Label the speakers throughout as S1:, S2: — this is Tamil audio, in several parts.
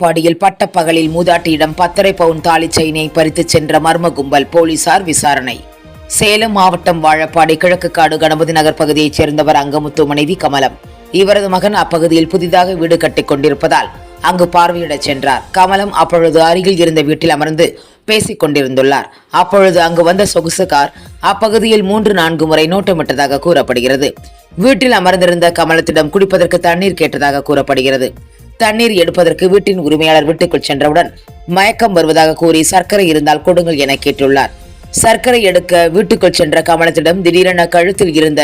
S1: வாழப்பாடியில் பட்டப்பகலில் மூதாட்டியிடம் பத்தரை பவுன் தாலி செயினை பறித்துச் சென்ற மர்ம கும்பல் போலீசார் விசாரணை. சேலம் மாவட்டம் வாழப்பாடி கிழக்கு காடு கணபதி நகர் பகுதியைச் சேர்ந்தவர் அங்கமுத்து மனைவி கமலம். இவரது மகன் அப்பகுதியில் புதிதாக வீடு கட்டிக் கொண்டிருப்பதால் அங்கு பார்வையிடச் சென்றார். கமலம் அப்பொழுது அருகில் இருந்த வீட்டில் அமர்ந்து பேசிக் கொண்டிருந்துள்ளார். அப்பொழுது அங்கு வந்த சொகுசு கார் அப்பகுதியில் மூன்று நான்கு முறை நோட்டமிட்டதாக கூறப்படுகிறது. வீட்டில் அமர்ந்திருந்த கமலத்திடம் குடிப்பதற்கு தண்ணீர் கேட்டதாக கூறப்படுகிறது. தண்ணீர் எடுப்பதற்கு வீட்டின் உரிமையாளர் வீட்டுக்குள் சென்றவுடன் மயக்கம் வருவதாக கூறி சர்க்கரை இருந்தால் கொடுங்கள் என கேட்டுள்ளார். சர்க்கரை எடுக்க வீட்டுக்குள் சென்ற கமலத்திடம் திடீரென கழுத்தில் இருந்த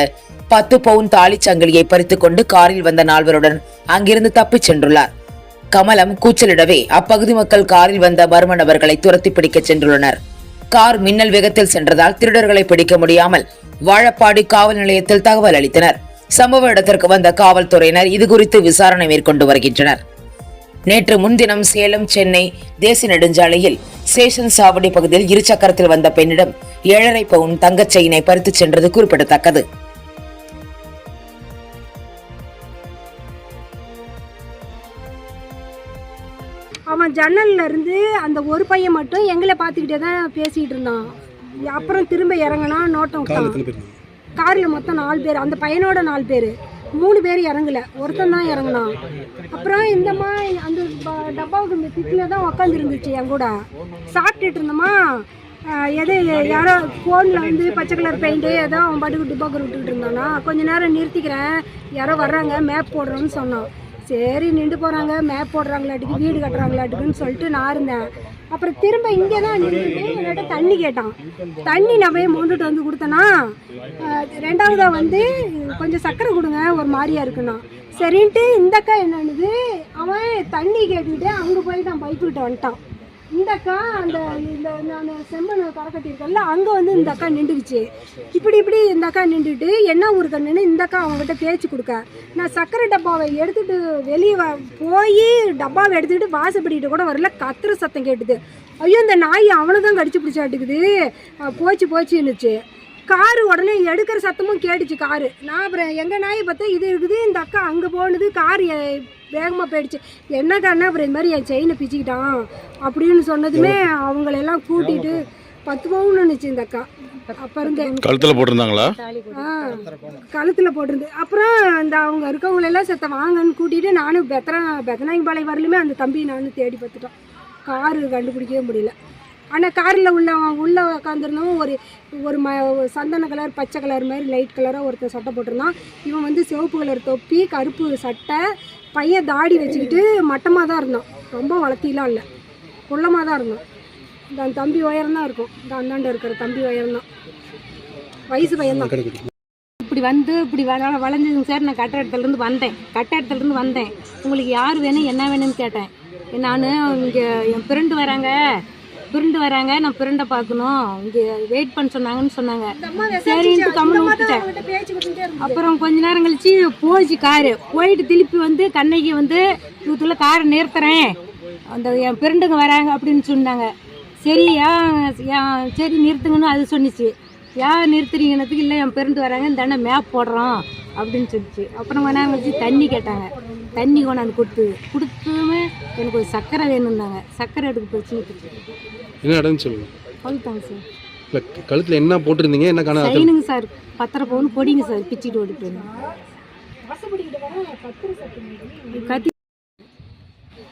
S1: பத்து பவுன் தாலிச் சங்கிலியை பறித்து கொண்டு காரில் வந்த நால்வருடன் அங்கிருந்து தப்பிச் சென்றுள்ளார். கமலம் கூச்சலிடவே அப்பகுதி மக்கள் காரில் வந்த மர்ம நபர்களை துரத்தி பிடிக்க சென்றுள்ளனர். கார் மின்னல் வேகத்தில் சென்றதால் திருடர்களை பிடிக்க முடியாமல் வாழப்பாடி காவல் நிலையத்தில் தகவல் அளித்தனர். சம்பவ இடத்திற்கு வந்த காவல்துறையினர் இதுகுறித்து விசாரணை மேற்கொண்டு வருகின்றனர். நேற்று முன்தினம் சேலம் சென்னை தேசிய நெடுஞ்சாலையில் சேஷன் சாவடி பகுதியில் இருசக்கரத்தில் வந்த பெண்ணிடம் ஏழரை பவுன் தங்கச் செயினை பறித்துச் சென்றது குறிப்பிடத்தக்கது.
S2: அவன் ஜன்னல்ல இருந்து அந்த ஒரு பையன் மட்டும் எங்களை பார்த்துக்கிட்டே தான் பேசிக்கிட்டு இருந்தான். அப்புறம் திரும்ப இறங்கினா நோட்டம் காரில் மொத்தம் நாலு பேர். அந்த பையனோட நாலு பேர். மூணு பேர் இறங்கல. ஒருத்தன் தான் இறங்கினான். அப்புறம் இந்தம்மா அந்த டப்பாவுக்கு டப்பாவுக்கு திட்டில் தான் உக்காந்துருந்துச்சு என் கூட. சாப்பிட்டுட்டு இருந்தோமா? எதோ எது யாரோ ஃபோனில் வந்து பச்சை கலர் பெயிண்ட்டு ஏதோ அவன் பாட்டுக்கு டிப்பாக்கர் விட்டுக்கிட்டு இருந்தானா? கொஞ்ச நேரம் நிறுத்திக்கிறேன். யாரோ வர்றாங்க மேப் போடுறோன்னு சொன்னான். சரி நின்று போகிறாங்க மேப் போடுறாங்களாட்டுக்கு வீடு கட்டுறாங்களாட்டுக்குன்னு சொல்லிட்டு நான் இருந்தேன். அப்புறம் திரும்ப இங்கே தான் நின்றுட்டு என்கிட்ட தண்ணி கேட்டான். தண்ணி நான் போய் மோண்டுட்டு வந்து கொடுத்தேன்னா ரெண்டாவதாக வந்து கொஞ்சம் சக்கரை கொடுங்க ஒரு மாதிரியா இருக்குண்ணா சரின்ட்டு இந்த அக்கா என்னன்னுது அவன் தண்ணி கேட்டுக்கிட்டு அங்கே போயிட்டான் பைப்புக்கிட்ட வந்துட்டான். இந்த அக்கா அந்த இந்த நான் செம்மண் கரை அங்கே வந்து இந்த அக்கா நின்றுக்குச்சு இப்படி இப்படி இந்த அக்கா நின்றுட்டு என்ன ஊர் கண்ணுன்னு இந்த அக்கா அவங்ககிட்ட பேச்சு கொடுக்க. நான் சர்க்கரை டப்பாவை எடுத்துகிட்டு வெளியே வ போய் டப்பாவை எடுத்துக்கிட்டு வாசப்படிக்கிட்டு கூட வரல. கத்துற சத்தம் கேட்டுது. ஐயோ இந்த நாய் அவனை தான் கடிச்சு பிடிச்சாட்டுக்குது. போச்சு போச்சுன்னுச்சு. காரு உடனே எடுக்கிற சத்தமும் கேட்டுச்சு காரு. நான் அப்புறம் எங்கள் நாயை பார்த்தா இது இருக்குது இந்த அக்கா அங்கே போனது கார் வேகமாக போயிடுச்சு. என்ன காரணம் அப்புறம் இந்த மாதிரி என் செயினை பிச்சுக்கிட்டான். அப்படின்னு சொன்னதுமே அவங்களெல்லாம் கூட்டிட்டு பத்து பவுன் நினச்சி இந்த அக்கா. அப்போ இருந்தே
S3: கழுத்தில் போட்டிருந்தாங்களா?
S2: ஆ கழுத்தில் போட்டிருந்து. அப்புறம் இந்த அவங்க இருக்கவங்களெல்லாம் செத்த வாங்கன்னு கூட்டிட்டு நானும் பெத்தனா பெத்தனாங்கிபாளையம் வரலுமே அந்த தம்பி நானும் தேடி பார்த்துட்டோம். காரு கண்டுபிடிக்கவே முடியல. ஆனால் காரில் உள்ள உள்ளே உட்காந்துருந்தவன் ஒரு ஒரு ம சந்தன கலர் பச்சை கலர் மாதிரி லைட் கலராக ஒருத்தன் சட்டை போட்டிருந்தான். இவன் வந்து சிவப்பு கலர் தொப்பி கருப்பு சட்டை பையன் தாடி வச்சுக்கிட்டு மட்டமாக தான் இருந்தான். ரொம்ப வளர்த்திலாம் இல்லை. குள்ளமாக தான் இருந்தான். இந்த அந்த தம்பி உயரம்தான் இருக்கும். இந்த அந்தாண்ட இருக்கிற தம்பி உயரம்தான். வயசு பையன் தான்
S4: இப்படி வந்து இப்படி வளைஞ்சதுங்க சார். நான் கட்ட இடத்துலேருந்து வந்தேன். கட்ட இடத்துலேருந்து வந்தேன். உங்களுக்கு யார் வேணும் என்ன வேணும்னு கேட்டேன். நான் இங்கே என் ஃப்ரெண்டு வராங்க. பிறண்டு வராங்க. நான் பிறண்டை பார்க்கணும். இங்கே வெயிட் பண்ண சொன்னாங்கன்னு சொன்னாங்க. சரின்ட்டு கம்மனு விட்டுட்டேன். அப்புறம் கொஞ்ச நேரம் கழிச்சு போச்சு காரு போயிட்டு திருப்பி வந்து கண்ணகி வந்து இதுக்குள்ள காரை நிறுத்துறேன். அந்த என் பிறண்டுங்க வராங்க அப்படின்னு சொன்னாங்க. சரி ஏன் சரி நிறுத்துங்கன்னு அது சொன்னிச்சு. ஏன் நிறுத்துறீங்கன்னதுக்கு இல்லை என் பிறண்டு வராங்க. இந்த அண்ணன் மேப் போடுறோம் அப்படின்னு சொல்லிச்சு அப்புறம் நேரம் கழிச்சு தண்ணி கேட்டாங்க. தண்ணி கொண்டாந்து கொடுத்து. கொடுத்துமே எனக்கு ஒரு சர்க்கரை வேணும்னாங்க. சர்க்கரை எடுக்க பிரச்சனை
S3: என்ன இடம்னு சொல்லுங்க.
S4: சொல்லிட்டாங்க சார்.
S3: இல்லை கழுத்தில் என்ன போட்டிருந்தீங்க? என்ன காண
S4: சைனுங்க சார். பத்தரை பவுன் பொடிங்க சார். பிச்சுட்டு ஓடிட்டு. கத்தி